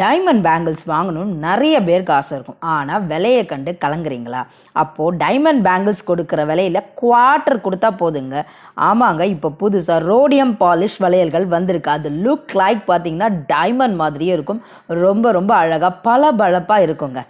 Diamond bangles வாங்கணும்னு நிறைய பேருக்கு ஆசை இருக்கும். ஆனால் விலையை கண்டு கலங்குறீங்களா? அப்போது டைமண்ட் பேங்கிள்ஸ் கொடுக்குற விலையில் குவார்ட்டர் கொடுத்தா போதுங்க. ஆமாங்க இப்போ புதுசாக ரோடியம் பாலிஷ் வளையல்கள் வந்திருக்கு. அது லுக் லைக் பார்த்தீங்கன்னா டைமண்ட் மாதிரியே இருக்கும். ரொம்ப ரொம்ப அழகாக பளபளப்பாக இருக்குங்க.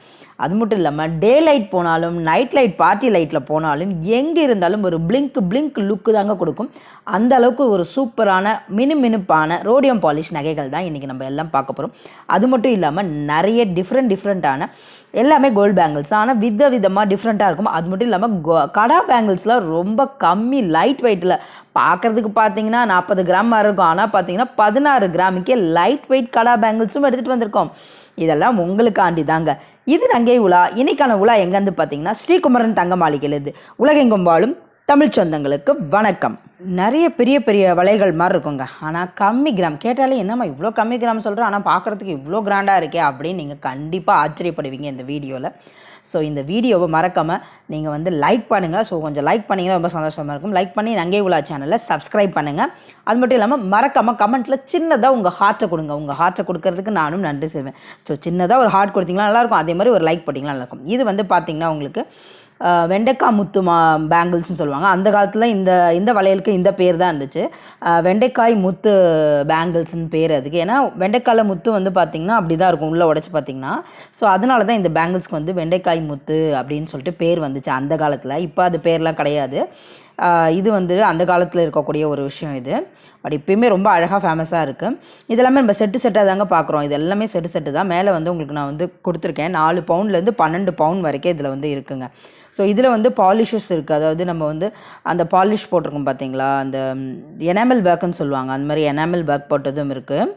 அது மட்டும் இல்லாமல் டே லைட் போனாலும் நைட் லைட் பார்ட்டி லைட்டில் போனாலும் எங்கே இருந்தாலும் ஒரு பிளிங்க் பிளிங்க் லுக்கு தாங்க கொடுக்கும். அந்த அளவுக்கு ஒரு சூப்பரான மினுமினுப்பான ரோடியம் பாலிஷ் நகைகள் தான் இன்றைக்கி நம்ம எல்லாம் பார்க்க போகிறோம் அது மட்டும் இல்லாமல் நிறைய டிஃப்ரெண்ட் டிஃப்ரெண்ட்டான எல்லாமே கோல்டு பேங்கிள்ஸ் ஆனால் வித விதமாக டிஃப்ரெண்ட்டாக இருக்கும். அது மட்டும் இல்லாமல் கோ- கடா பேங்கிள்ஸ்லாம் ரொம்ப கம்மி லைட் வெயிட்டில் பார்க்குறதுக்கு பார்த்தீங்கன்னா நாற்பது கிராம் மாதிரி இருக்கும். ஆனால் பார்த்தீங்கன்னா பதினாறு கிராமுக்கே லைட் வெயிட் கடா பேங்கிள்ஸும் எடுத்துகிட்டு வந்திருக்கோம். இதெல்லாம் உங்களுக்காண்டி தாங்க இது நங்கை உலா. இன்னைக்கான உலா எங்கேருந்து பார்த்தீங்கன்னா ஸ்ரீகுமரன் தங்க மாளிகையிலேருந்து. உலகெங்கும் வாழும் தமிழ் சொந்தங்களுக்கு வணக்கம். நிறைய பெரிய பெரிய வலைகள் மாதிரி இருக்குங்க. ஆனால் கம்மி கிராம். கேட்டாலே என்னம்மா இவ்வளோ கம்மி கிராம் சொல்கிறேன் ஆனால் பார்க்குறதுக்கு இவ்வளோ கிராண்டாக இருக்கே அப்படின்னு நீங்கள் கண்டிப்பாக ஆச்சரியப்படுவீங்க இந்த வீடியோவில் ஸோ இந்த வீடியோவை மறக்காமல் நீங்கள் வந்து லைக் பண்ணுங்கள் ஸோ கொஞ்சம் லைக் பண்ணிங்கன்னா ரொம்ப சந்தோஷமாக இருக்கும். லைக் பண்ணி நங்கை உலா சேனலை சப்ஸ்கிரைப் பண்ணுங்கள் அது மட்டும் இல்லாமல் மறக்காமல் கமெண்ட்டில் சின்னதாக உங்கள் ஹார்ட்டை கொடுங்க. உங்கள் ஹார்ட்டை கொடுக்கறதுக்கு நானும் நன்றி செய்வேன் ஸோ சின்னதாக ஒரு ஹார்ட் கொடுத்தீங்களா நல்லாயிருக்கும் அதே மாதிரி ஒரு லைக் பண்ணிங்கன்னா நல்லாயிருக்கும் இது வந்து பார்த்திங்கன்னா உங்களுக்கு வெண்டைக்காய் முத்து மா பேங்கிள்ஸ்னு சொல்லுவாங்க. அந்த காலத்தில் இந்த இந்த வளையலுக்கு இந்த பேர் தான் இருந்துச்சு. வெண்டைக்காய் முத்து பேங்கிள்ஸ்னு பேர் அதுக்கு. ஏன்னா வெண்டைக்காயில் முத்து வந்து பார்த்திங்கன்னா அப்படி தான் இருக்கும். உள்ளே உடச்சி பார்த்தீங்கன்னா ஸோ அதனால தான் இந்த பேங்கிள்ஸ்க்கு வந்து வெண்டைக்காய் முத்து அப்படின்னு சொல்லிட்டு பேர் வந்துச்சு அந்த காலத்தில். இப்போ அது பேர்லாம் கிடையாது. இது வந்து அந்த காலத்தில் இருக்கக்கூடிய ஒரு விஷயம் இது. பட் இப்பயுமே ரொம்ப அழகாக ஃபேமஸாக இருக்குது இதெல்லாமே நம்ம செட்டு செட்டாக தாங்க பார்க்குறோம் இது எல்லாமே செட்டு செட்டு தான். மேலே வந்து உங்களுக்கு நான் வந்து கொடுத்துருக்கேன். நாலு பவுண்ட்லேருந்து பன்னெண்டு பவுண்ட் வரைக்கும் இதில் வந்து இருக்குங்க. ஸோ இதில் வந்து பாலிஷஸ் இருக்குது அதாவது நம்ம வந்து அந்த பாலிஷ் போட்டிருக்கோம் பார்த்தீங்களா அந்த எனாமல் பேக்குன்னு சொல்லுவாங்க. அந்த மாதிரி எனாமல் பேக் போட்டதும் இருக்குது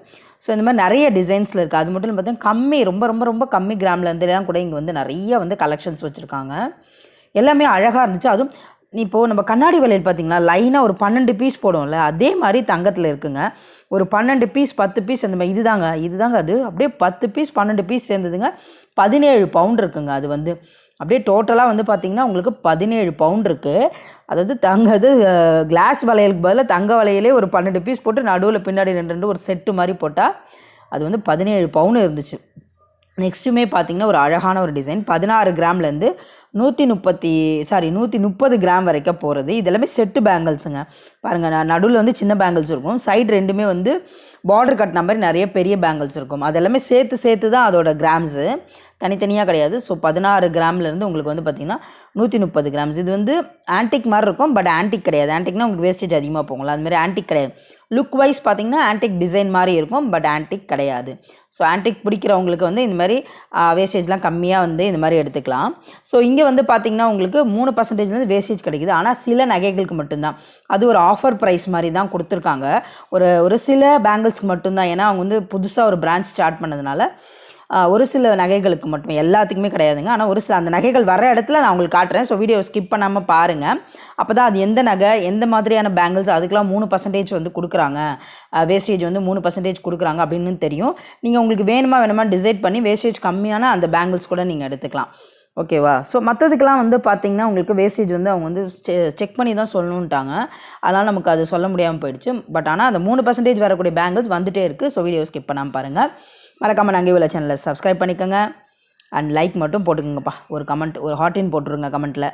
ஸோ இந்த மாதிரி நிறைய டிசைன்ஸில் இருக்குது அது மட்டும் இல்லை பார்த்தீங்கன்னா கம்மி ரொம்ப ரொம்ப ரொம்ப கம்மி கிராம்லேருந்துலாம் கூட இங்கே வந்து நிறைய வந்து கலெக்ஷன்ஸ் வச்சுருக்காங்க. எல்லாமே அழகாக இருந்துச்சு. அதுவும் இப்போது நம்ம கண்ணாடி வளையல் பார்த்தீங்களா லைனாக ஒரு பன்னெண்டு பீஸ் போடுவோம்ல அதே மாதிரி தங்கத்தில் இருக்குங்க. ஒரு பன்னெண்டு பீஸ் பத்து பீஸ் அந்த மாதிரி. இதுதாங்க இதுதாங்க அது. அப்படியே பத்து பீஸ் பன்னெண்டு பீஸ் சேர்ந்ததுங்க. பதினேழு பவுண்ட் இருக்குங்க. அது வந்து அப்படியே டோட்டலாக வந்து பார்த்திங்கன்னா உங்களுக்கு பதினேழு பவுண்ட் இருக்குது அதாவது தங்க அது கிளாஸ் வளையலுக்கு பதிலாக தங்க வளையலே ஒரு பன்னெண்டு பீஸ் போட்டு நடுவில் பின்னாடி ரெண்டு ரெண்டு ஒரு செட்டு மாதிரி போட்டால் அது வந்து பதினேழு பவுன் இருந்துச்சு. நெக்ஸ்ட்டுமே பார்த்தீங்கன்னா ஒரு அழகான ஒரு டிசைன் பதினாறு கிராம்லேருந்து நூற்றி முப்பத்தி சாரி நூற்றி முப்பது கிராம் வரைக்கும் போகிறது இதெல்லாமே செட்டு பேங்கிள்ஸுங்க பாருங்கள் நான் நடுவில் வந்து சின்ன பேங்கிள்ஸ் இருக்கும். சைடு ரெண்டுமே வந்து பார்டர் கட்டின மாதிரி நிறைய பெரிய பேங்கிள்ஸ் இருக்கும். அதெல்லாமே சேர்த்து சேர்த்து தான் அதோட கிராம்ஸு தனித்தனியாக கிடையாது. ஸோ பதினாறு கிராம்லேருந்து உங்களுக்கு வந்து பார்த்திங்கன்னா நூற்றி முப்பது கிராம்ஸ் இது வந்து ஆன்டிக் மாதிரி இருக்கும் பட் ஆன்டிக் கிடையாது. ஆன்டிக்னா உங்களுக்கு வேஸ்டேஜ் அதிகமாக போகும்ல. அது மாதிரி ஆன்டிக் கிடையாது. லுக் வைஸ் பார்த்திங்கன்னா ஆன்டிக் டிசைன் மாதிரி இருக்கும் பட் ஆன்டிக் கிடையாது. ஸோ ஆன்டிக் பிடிக்கிறவங்களுக்கு வந்து இந்த மாதிரி வேஸ்டேஜ்லாம் கம்மியாக வந்து இந்த மாதிரி எடுத்துக்கலாம். ஸோ இங்கே வந்து பார்த்திங்கன்னா உங்களுக்கு மூணு பர்சன்டேஜ்லேருந்து வேஸ்டேஜ் கிடைக்குது. ஆனால் சில நகைகளுக்கு மட்டும்தான். அது ஒரு ஆஃபர் ப்ரைஸ் மாதிரி தான் கொடுத்துருக்காங்க. ஒரு ஒரு சில பேங்கிள்ஸ்க்கு மட்டும்தான். ஏன்னா அவங்க வந்து புதுசாக ஒரு பிரான்ச் ஸ்டார்ட் பண்ணதுனால ஒரு சில நகைகளுக்கு மட்டும். எல்லாத்துக்குமே கிடையாதுங்க. ஆனால் ஒரு சில அந்த நகைகள் வர இடத்துல நான் உங்களுக்கு காட்டுறேன். ஸோ வீடியோ ஸ்கிப் பண்ணாமல் பாருங்கள் அப்போ தான் அது எந்த நகை எந்த மாதிரியான பேங்கிள்ஸ் அதுக்கெலாம் மூணு பர்சன்டேஜ் வந்து கொடுக்குறாங்க. வேஸ்டேஜ் வந்து மூணு பர்சன்டேஜ் கொடுக்குறாங்க அப்படின்னு தெரியும். நீங்கள் உங்களுக்கு வேணுமா வேணுமா டிசைட் பண்ணி வேஸ்டேஜ் கம்மியான அந்த பேங்கிள்ஸ் கூட நீங்கள் எடுத்துக்கலாம். ஓகேவா ஸோ மற்றதுக்கெலாம் வந்து பார்த்தீங்கன்னா உங்களுக்கு வேஸ்டேஜ் வந்து அவங்க வந்து செக் பண்ணி தான் சொல்லணுன்ட்டாங்க அதனால் நமக்கு அது சொல்ல முடியாமல் போயிடுச்சு. பட் ஆனால் அந்த மூணு பர்சன்டேஜ் வரக்கூடிய பேங்கிள்ஸ் வந்துகிட்டே இருக்குது ஸோ வீடியோ ஸ்கிப் பண்ணாமல் பாருங்கள் மறக்காமல் நாங்கள் உள்ள சேனலை சப்ஸ்கிரைப் பண்ணிக்கோங்க. அண்ட் லைக் மட்டும் போட்டுக்கோங்கப்பா. ஒரு கமெண்ட் ஒரு ஹாட்டின் போட்டுருங்க கமெண்ட்டில்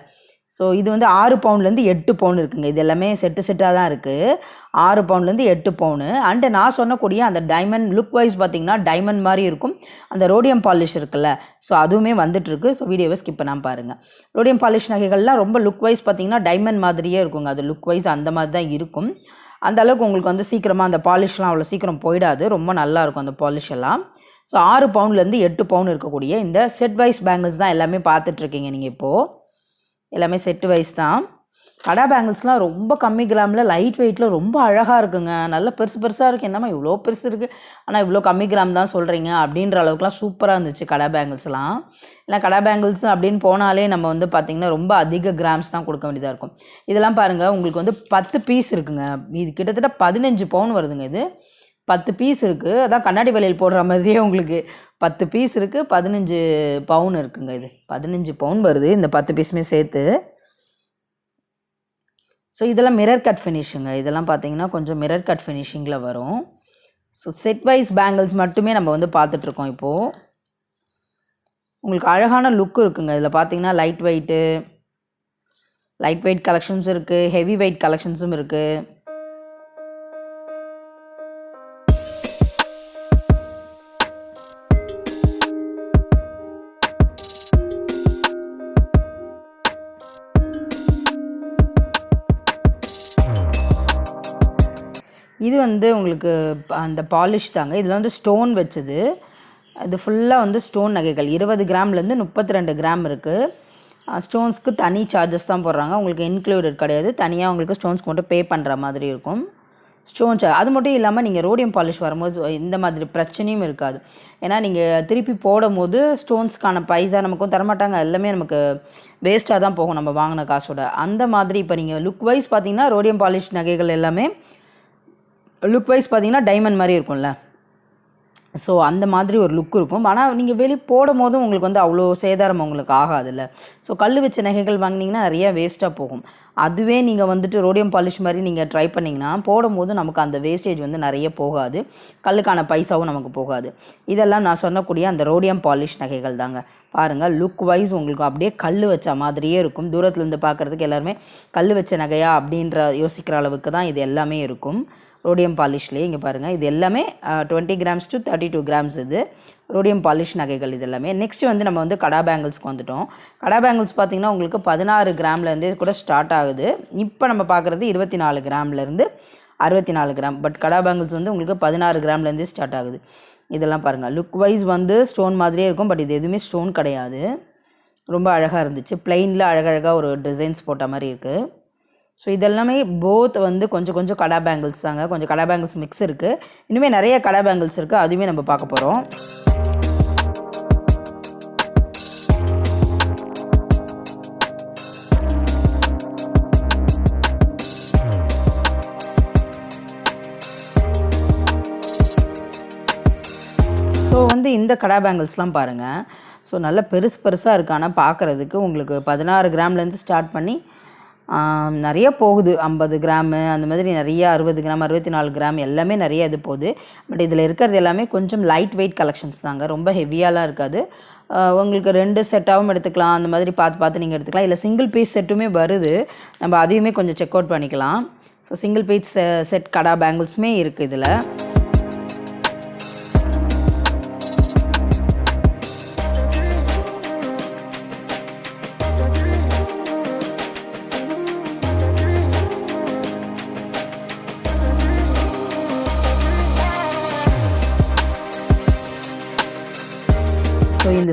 ஸோ இது வந்து ஆறு பவுண்ட்லேருந்து எட்டு பவுன் இருக்குங்க. இது எல்லாமே செட்டு செட்டாக தான் இருக்குது ஆறு பவுண்ட்லேருந்து எட்டு பவுனு அண்டு நான் சொன்னக்கூடிய அந்த டைமண்ட் லுக் வைஸ் பார்த்திங்கன்னா டைமண்ட் மாதிரி இருக்கும். அந்த ரோடியம் பாலிஷ் இருக்குல்ல. ஸோ அதுவுமே வந்துட்டுருக்கு ஸோ வீடியோவை ஸ்கிப் பண்ணாமல் பாருங்கள் ரோடியம் பாலிஷ் நகைகள்லாம் ரொம்ப லுக் வைஸ் பார்த்தீங்கன்னா டைமண்ட் மாதிரியே இருக்குங்க. அது லுக் வைஸ் அந்த மாதிரி தான் இருக்கும். அந்த அளவுக்கு உங்களுக்கு வந்து சீக்கிரமாக அந்த பாலிஷ்லாம் அவ்வளோ சீக்கிரம் போயிடாது. ரொம்ப நல்லா இருக்கும் அந்த பாலிஷ் எல்லாம். ஸோ ஆறு பவுண்ட்லேருந்து எட்டு பவுன் இருக்கக்கூடிய இந்த செட் வைஸ் பேங்கிள்ஸ் தான் எல்லாமே பார்த்துட்ருக்கீங்க நீங்கள் இப்போது எல்லாமே செட்டு வைஸ் தான். கடா பேங்கிள்ஸ்லாம் ரொம்ப கம்மி கிராமில் லைட் வெயிட்டில் ரொம்ப அழகாக இருக்குங்க. நல்ல பெருசு பெருசாக இருக்குது என்னம்மா இவ்வளோ பெருசு இருக்குது ஆனால் இவ்வளோ கம்மி கிராம் தான் சொல்கிறீங்க அப்படின்ற அளவுக்குலாம் சூப்பராக இருந்துச்சு கடா பேங்கிள்ஸ்லாம். ஏன்னா கடா பேங்கிள்ஸ் அப்படின்னு போனாலே நம்ம வந்து பார்த்திங்கன்னா ரொம்ப அதிக கிராம்ஸ் தான் கொடுக்க வேண்டியதாக இருக்கும். இதெல்லாம் பாருங்கள் உங்களுக்கு வந்து பத்து பீஸ் இருக்குங்க. இது கிட்டத்தட்ட பதினஞ்சு பவுன் வருதுங்க இது. பத்து பீஸ் இருக்குது அதான் கண்ணாடி வளையல் போடுற மாதிரியே உங்களுக்கு பத்து பீஸ் இருக்குது பதினஞ்சு பவுன் இருக்குங்க இது. பதினஞ்சு பவுன் வருது இந்த பத்து பீஸுமே சேர்த்து. ஸோ இதெல்லாம் மிரர் கட் ஃபினிஷிங்க இதெல்லாம் பார்த்தீங்கன்னா கொஞ்சம் மிரர் கட் ஃபினிஷிங்கில் வரும். ஸோ செட் வைஸ் பேங்கிள்ஸ் மட்டுமே நம்ம வந்து பார்த்துட்ருக்கோம் இப்போது உங்களுக்கு அழகான லுக் இருக்குங்க. இதில் பார்த்தீங்கன்னா லைட் வெயிட்டு லைட் வெயிட் கலெக்ஷன்ஸும் இருக்குது ஹெவி வெயிட் கலெக்ஷன்ஸும் இருக்குது இது வந்து உங்களுக்கு அந்த பாலிஷ் தாங்க. இதில் வந்து ஸ்டோன் வச்சது. இது ஃபுல்லாக வந்து ஸ்டோன் நகைகள். இருபது கிராம்லேருந்து முப்பத்தி ரெண்டு கிராம் இருக்குது ஸ்டோன்ஸ்க்கு தனி சார்ஜஸ் தான் போடுறாங்க. உங்களுக்கு இன்க்ளூடட் கிடையாது. தனியாக உங்களுக்கு ஸ்டோன்ஸ்க்கு மட்டும் பே பண்ணுற மாதிரி இருக்கும். ஸ்டோன் சார்ஜ் அது மட்டும் இல்லாமல் நீங்கள் ரோடியம் பாலிஷ் வரும்போது இந்த மாதிரி பிரச்சனையும் இருக்காது. ஏன்னா நீங்கள் திருப்பி போடும் போது ஸ்டோன்ஸ்க்கான பைசா நமக்கும் தரமாட்டாங்க. எல்லாமே நமக்கு வேஸ்ட்டாக தான் போகும் நம்ம வாங்கின காசோட. அந்த மாதிரி இப்போ நீங்கள் லுக் வைஸ் பார்த்தீங்கன்னா ரோடியம் பாலிஷ் நகைகள் எல்லாமே லுக் வைஸ் பார்த்தீங்கன்னா டைமண்ட் மாதிரி இருக்கும்ல. ஸோ அந்த மாதிரி ஒரு லுக் இருக்கும். ஆனால் நீங்கள் வெளியே போடும் போதும் உங்களுக்கு வந்து அவ்வளோ சேதாரம் உங்களுக்கு ஆகாதுல்ல. ஸோ கல் வச்ச நகைகள் வாங்கினீங்கன்னா நிறைய வேஸ்ட்டாக போகும். அதுவே நீங்கள் வந்துட்டு ரோடியம் பாலிஷ் மாதிரி நீங்கள் ட்ரை பண்ணிங்கன்னா போடும்போது நமக்கு அந்த வேஸ்டேஜ் வந்து நிறைய போகாது. கல்லுக்கான பைசாவும் நமக்கு போகாது. இதெல்லாம் நான் சொன்னக்கூடிய அந்த ரோடியம் பாலிஷ் நகைகள் தாங்க. பாருங்கள் லுக் வைஸ் உங்களுக்கு அப்படியே கல் வச்ச மாதிரியே இருக்கும். தூரத்துலேருந்து பார்க்குறதுக்கு எல்லாருமே கல் வச்ச நகையா அப்படின்ற யோசிக்கிற அளவுக்கு தான் இது எல்லாமே இருக்கும். ரோடியம் பாலிஷ்லேயே இங்கே பாருங்கள் இது எல்லாமே twenty grams to thirty two grams இது ரோடியம் பாலிஷ் நகைகள் இது எல்லாமே. நெக்ஸ்ட் வந்து நம்ம வந்து கடா பேங்கிள்ஸ்க்கு வந்துட்டோம். கடா பேங்கிள்ஸ் பார்த்திங்கன்னா உங்களுக்கு பதினாறு கிராம்லேருந்தே கூட ஸ்டார்ட் ஆகுது. இப்போ நம்ம பார்க்குறது இருபத்தி நாலு கிராம்லேருந்து அறுபத்தி நாலு கிராம் பட் கடா பேங்கிள்ஸ் வந்து உங்களுக்கு பதினாறு கிராம்லேருந்தே ஸ்டார்ட் ஆகுது. இதெல்லாம் பாருங்கள் லுக் வைஸ் வந்து ஸ்டோன் மாதிரியே இருக்கும் பட் இது எதுவுமே ஸ்டோன் கிடையாது. ரொம்ப அழகாக இருந்துச்சு. பிளெயினில் அழகழகாக ஒரு டிசைன்ஸ் போட்ட மாதிரி இருக்குது ஸோ இதெல்லாமே போத் வந்து கொஞ்சம் கொஞ்சம் கடா பேங்கிள்ஸ் தாங்க. கொஞ்சம் கடா பேங்கிள்ஸ் மிக்ஸ் இருக்குது இன்னுமே நிறைய கடா பேங்கிள்ஸ் இருக்குது அதுவுமே நம்ம பார்க்க போகிறோம் ஸோ வந்து இந்த கடா பேங்கிள்ஸ்லாம் பாருங்கள் ஸோ நல்லா பெருசு பெருசாக இருக்கு. ஆனால் பார்க்குறதுக்கு உங்களுக்கு பதினாறு கிராம்லேருந்து ஸ்டார்ட் பண்ணி நிறைய போகுது. ஐம்பது கிராமு அந்த மாதிரி நிறைய அறுபது கிராம் அறுபத்தி நாலு கிராம் எல்லாமே நிறைய இது போகுது. பட் இதில் இருக்கிறது எல்லாமே கொஞ்சம் லைட் வெயிட் கலெக்ஷன்ஸ் தாங்க. ரொம்ப ஹெவியாலாம் இருக்காது. உங்களுக்கு ரெண்டு செட்டாகவும் எடுத்துக்கலாம். அந்த மாதிரி பார்த்து பார்த்து நீங்கள் எடுத்துக்கலாம். இல்லை சிங்கிள் பீஸ் செட்டுமே வருது. நம்ம அதையுமே கொஞ்சம் செக் அவுட் பண்ணிக்கலாம். ஸோ சிங்கிள் பீஸ் செட் கடா பேங்கிள்ஸுமே இருக்குது இதில்.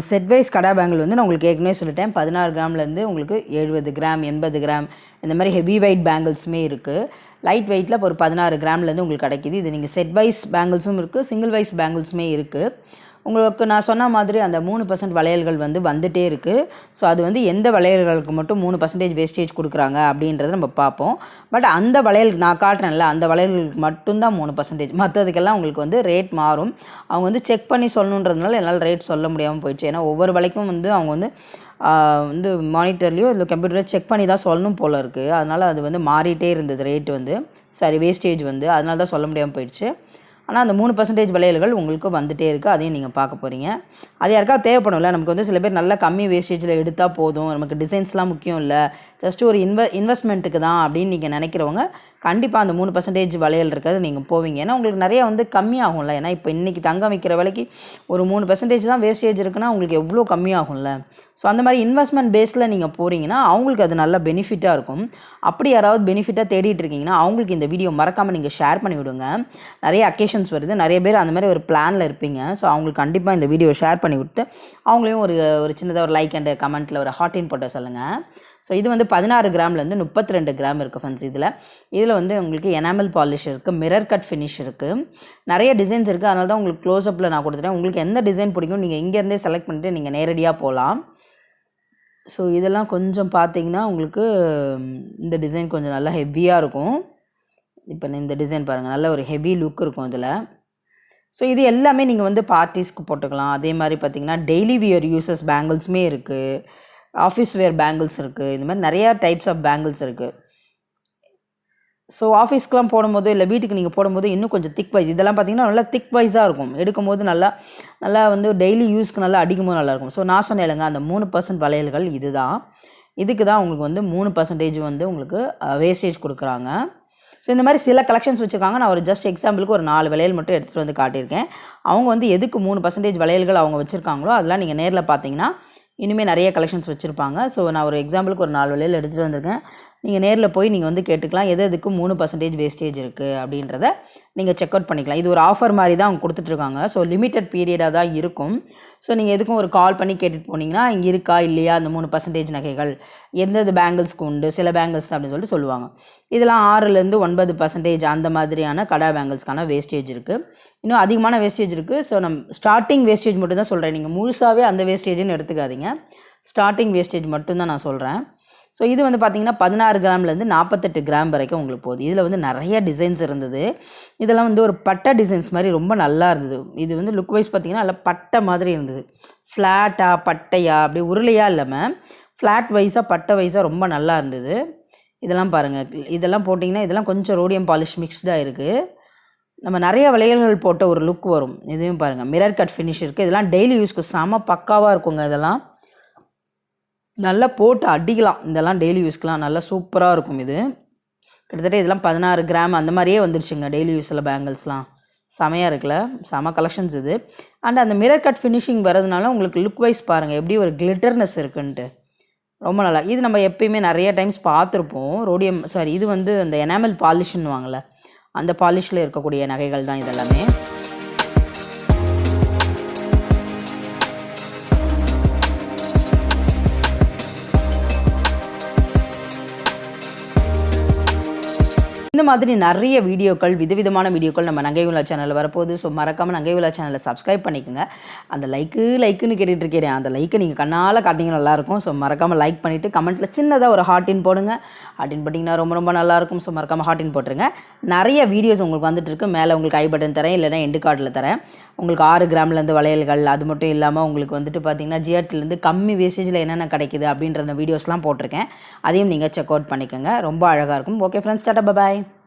இந்த செட் வைஸ் கடா பேங்கிள் வந்து நான் உங்களுக்கு ஏற்கனவே சொல்லிட்டேன். பதினாறு கிராம்லேருந்து உங்களுக்கு எழுபது கிராம் எண்பது கிராம் இந்த மாதிரி ஹெவி வெயிட் பேங்கிள்ஸுமே இருக்குது லைட் வெயிட்டில் ஒரு பதினாறு கிராம்லேருந்து உங்களுக்கு கிடைக்கிது. இது நீங்கள் செட் வைஸ் பேங்கிள்ஸும் இருக்குது சிங்கிள் வைஸ் பேங்கிள்ஸுமே இருக்குது உங்களுக்கு நான் சொன்ன மாதிரி அந்த மூணு பர்சன்ட் வளையல்கள் வந்து வந்துட்டே இருக்குது ஸோ அது வந்து எந்த வளையல்களுக்கு மட்டும் மூணு பர்சன்டேஜ் வேஸ்டேஜ் கொடுக்குறாங்க அப்படின்றத நம்ம பார்ப்போம். பட் அந்த வளையல் நான் காட்டுறேன்ல அந்த வளையல்களுக்கு மட்டும்தான் மூணு பர்சன்டேஜ் மற்றதுக்கெல்லாம் உங்களுக்கு வந்து ரேட் மாறும். அவங்க வந்து செக் பண்ணி சொல்லணுன்றதுனால என்னால் ரேட் சொல்ல முடியாமல் போயிடுச்சு. ஏன்னா ஒவ்வொரு விலைக்கும் வந்து அவங்க வந்து வந்து மானிட்டர்லேயோ இல்லை கம்ப்யூட்டரில் செக் பண்ணி தான் சொல்லணும் போல் இருக்குது அதனால் அது வந்து மாறிட்டே இருந்தது ரேட் வந்து. சாரி வேஸ்டேஜ் வந்து. அதனால தான் சொல்ல முடியாமல் போயிடுச்சு. ஆனால் அந்த மூணு பர்சன்டேஜ் விலையல்கள் உங்களுக்கு வந்துட்டே இருக்குது அதையும் நீங்கள் பார்க்க போகிறீங்க அது யாருக்காவது தேவைப்படும்ல? நமக்கு வந்து சில பேர் நல்லா கம்மி வேஸ்டேஜில் எடுத்தால் போதும். நமக்கு டிசைன்ஸ்லாம் முக்கியம் இல்லை. ஜஸ்ட் ஒரு இன்வெ இன்வெஸ்ட்மெண்ட்டுக்கு தான் அப்படின்னு நீங்கள் நினைக்கிறவங்க கண்டிப்பாக அந்த மூணு பர்சன்டேஜ் வளையல் இருக்கிறது நீங்கள் போவீங்க. ஏன்னா உங்களுக்கு நிறைய வந்து கம்மியாகும்ல. ஏன்னா இப்போ இன்றைக்கி தங்கம் விற்கிற விலைக்கு ஒரு மூணு பர்சன்டேஜ் தான் வேஸ்டேஜ் இருக்குன்னா உங்களுக்கு எவ்வளோ கம்மியாகும்ல? ஸோ அந்த மாதிரி இன்வெஸ்ட்மெண்ட் பேஸில் நீங்கள் போகிறீங்கன்னா அவங்களுக்கு அது நல்ல பெனிஃபிட்டாக இருக்கும். அப்படி யாராவது பெனிஃபிட்டாக தேடிட்டு இருக்கீங்கன்னா அவங்களுக்கு இந்த வீடியோ மறக்காமல் நீங்கள் ஷேர் பண்ணி விடுங்க. நிறைய அக்கேஷன்ஸ் வருது. நிறைய பேர் அந்த மாதிரி ஒரு பிளானில் இருப்பீங்க. ஸோ அவங்களுக்கு கண்டிப்பாக இந்த வீடியோ ஷேர் பண்ணி விட்டு அவங்களையும் ஒரு ஒரு சின்னதாக ஒரு லைக் அண்ட் கமெண்ட்டில் ஒரு ஹாட்டின் போட்டு சொல்லுங்கள் ஸோ இது வந்து பதினாறு கிராம்லேருந்து முப்பத்தி ரெண்டு கிராம் இருக்குது ஃப்ரெண்ட்ஸ் இதில். இதில் வந்து உங்களுக்கு எனாமல் பாலிஷ் இருக்குது மிரர் கட் ஃபினிஷ் இருக்குது நிறைய டிசைன்ஸ் இருக்குது அதனால தான் உங்களுக்கு க்ளோஸ்அப்பில் நான் கொடுத்துட்டேன். உங்களுக்கு எந்த டிசைன் பிடிக்கும் நீங்கள் இங்கேருந்தே செலக்ட் பண்ணிட்டு நீங்கள் நேரடியாக போகலாம் ஸோ இதெல்லாம் கொஞ்சம் பார்த்தீங்கன்னா உங்களுக்கு இந்த டிசைன் கொஞ்சம் நல்லா ஹெவியாக இருக்கும். இப்போ இந்த டிசைன் பாருங்கள் நல்ல ஒரு ஹெவி லுக் இருக்கும் இதில். ஸோ இது எல்லாமே நீங்கள் வந்து பார்ட்டிஸ்க்கு போட்டுக்கலாம். அதே மாதிரி பார்த்தீங்கன்னா டெய்லி வியர் யூசஸ் பேங்கிள்ஸுமே இருக்குது ஆஃபீஸ் வேர் பேங்கிள்ஸ் இருக்குது இந்த மாதிரி நிறையா டைப்ஸ் ஆஃப் பேங்கிள்ஸ் இருக்குது ஸோ ஆஃபீஸ்க்கெலாம் போடும்போது இல்லை வீட்டுக்கு நீங்கள் போடும்போது இன்னும் கொஞ்சம் திக் வைஸ் இதெல்லாம் பார்த்தீங்கன்னா நல்லா திக் வைஸாக இருக்கும். எடுக்கும்போது நல்லா நல்லா வந்து டெய்லி யூஸ்க்கு நல்லா அடிக்கும்போது நல்லாயிருக்கும் ஸோ நான் சொன்னேன் இல்லைங்க அந்த மூணு பர்சன்ட் வளையல்கள் இதுதான். இதுக்கு தான் உங்களுக்கு வந்து மூணு பர்சன்டேஜ் வந்து உங்களுக்கு வேஸ்டேஜ் கொடுக்குறாங்க. ஸோ இந்த மாதிரி சில கலெக்ஷன்ஸ் வச்சுருக்காங்க. நான் ஒரு ஜஸ்ட் எக்ஸாம்பிளுக்கு ஒரு நாலு வளையல் மட்டும் எடுத்துகிட்டு வந்து காட்டியிருக்கேன். அவங்க வந்து எதுக்கு மூணு பர்சன்டேஜ் வளையல்கள் அவங்க வச்சுருக்காங்களோ அதெல்லாம் நீங்கள் நேரில் பார்த்தீங்கன்னா இனிமேல் நிறைய கலெக்ஷன்ஸ் வச்சுருப்பாங்க. ஸோ நான் ஒரு எக்ஸாம்பிளுக்கு ஒரு நாலு வளையல் எடுத்துகிட்டு வந்திருக்கேன். நீங்கள் நேரில் போய் நீங்கள் வந்து கேட்டுக்கலாம். எது எதுக்கு மூணு பர்சன்டேஜ் வேஸ்டேஜ் இருக்குது அப்படின்றத நீங்கள் செக் அவுட் பண்ணிக்கலாம். இது ஒரு ஆஃபர் மாதிரி தான் அவங்க கொடுத்துட்ருக்காங்க ஸோ லிமிட்டட் பீரியடாக தான் இருக்கும். ஸோ நீங்கள் எதுக்கும் ஒரு கால் பண்ணி கேட்டுட்டு போனீங்கன்னா இங்கே இருக்கா இல்லையா அந்த மூணு பர்சன்டேஜ் நகைகள்? எந்தெந்த பேங்கிள்ஸ்க்கு உண்டு? சில பேங்கிள்ஸ் அப்படின்னு சொல்லிட்டு சொல்லுவாங்க. இதெல்லாம் ஆறுலேருந்து ஒன்பது பர்சன்டேஜ் அந்த மாதிரியான கடா பேங்கிள்ஸ்க்கான வேஸ்டேஜ் இருக்குது இன்னும் அதிகமான வேஸ்டேஜ் இருக்குது ஸோ நம்ம ஸ்டார்டிங் வேஸ்டேஜ் மட்டும் தான் சொல்கிறேன் நீங்கள் முழுசாகவே அந்த வேஸ்டேஜ்னு எடுத்துக்காதீங்க. ஸ்டார்டிங் வேஸ்டேஜ் மட்டும்தான் நான் சொல்கிறேன் ஸோ இது வந்து பார்த்திங்கன்னா பதினாறு கிராம்லேருந்து நாற்பத்தெட்டு கிராம் வரைக்கும் உங்களுக்கு போகுது. இதில் வந்து நிறைய டிசைன்ஸ் இருந்தது. இதெல்லாம் வந்து ஒரு பட்டை டிசைன்ஸ் மாதிரி ரொம்ப நல்லா இருந்தது. இது வந்து லுக் வைஸ் பார்த்திங்கன்னா நல்லா பட்டை மாதிரி இருந்தது. ஃப்ளாட்டாக பட்டையா அப்படி உருளையாக இல்லாமல் ஃப்ளாட் வைஸாக பட்டை வைஸாக ரொம்ப நல்லா இருந்தது. இதெல்லாம் பாருங்கள் இதெல்லாம் போட்டிங்கன்னா இதெல்லாம் கொஞ்சம் ரோடியம் பாலிஷ் மிக்ஸ்டாக இருக்குது நம்ம நிறைய வளையல்கள் போட்ட ஒரு லுக் வரும். இதையும் பாருங்கள் மிரர் கட் ஃபினிஷ் இருக்குது இதெல்லாம் டெய்லி யூஸ்க்கு செம பக்காவாக இருக்குங்க இதெல்லாம். நல்லா போட்டு அடிக்கலாம். இதெல்லாம் டெய்லி யூஸ்க்கெலாம் நல்லா சூப்பராக இருக்கும் இது. கிட்டத்தட்ட இதெல்லாம் பதினாறு கிராம் அந்த மாதிரியே வந்துருச்சுங்க டெய்லி யூஸில் பேங்கிள்ஸ்லாம் செமையாக இருக்குல்ல? செம கலெக்ஷன்ஸ் இது. அண்ட் அந்த மிரர் கட் ஃபினிஷிங் வரதுனால உங்களுக்கு லுக் வைஸ் பாருங்கள் எப்படி ஒரு கிளிட்டர்னஸ் இருக்குன்ட்டு. ரொம்ப நல்லா. இது நம்ம எப்பயுமே நிறைய டைம்ஸ் பார்த்துருப்போம். ரோடியம் சாரி இது வந்து அந்த எனாமல் பாலிஷ்னு வாங்கல அந்த பாலிஷில் இருக்கக்கூடிய நகைகள் தான் இதெல்லாமே. இந்த மாதிரி நிறைய வீடியோக்கள் விதவிதமான வீடியோக்கள் நம்ம நங்கை விழா சேனலில் வரப்போகுது. ஸோ மறக்காமல் நங்கை விழா சேனலை சப்ஸ்கிரைப் பண்ணிக்கோங்க. அந்த லைக்கு லைக்குன்னு கேட்டுட்டு இருக்கிறேன் அந்த லைக்கை நீங்கள் கண்ணால் காட்டிங்க நல்லாயிருக்கும். ஸோ மறக்காமல் லைக் பண்ணிவிட்டு கமெண்ட்டில் சின்னதாக ஒரு ஹார்டின் போடுங்க. ஹார்டின் போட்டிங்கன்னா ரொம்ப ரொம்ப நல்லாயிருக்கும். ஸோ மறக்காமல் ஹார்டின் போட்டுருங்க. நிறைய வீடியோஸ் உங்களுக்கு வந்துட்டு இருக்கு. மேலே உங்களுக்கு ஐ பட்டன் தரேன். இல்லைனா எண்டு கார்டில் தரேன். உங்களுக்கு ஆறு கிராம்லேருந்து வளையல்கள் அது மட்டும் இல்லாமல் உங்களுக்கு வந்துட்டு பார்த்தீங்கன்னா ஜிஆர்டிலேருந்து கம்மி வேஸ்டேஜில் என்னென்ன கிடைக்குது அப்படின்ற அந்த வீடியோஸ்லாம் போட்டிருக்கேன். அதையும் நீங்கள் செக் அவுட் பண்ணிக்கோங்க. ரொம்ப அழகாக இருக்கும். ஓகே ஃப்ரெண்ட்ஸ் டாட்டா பாய்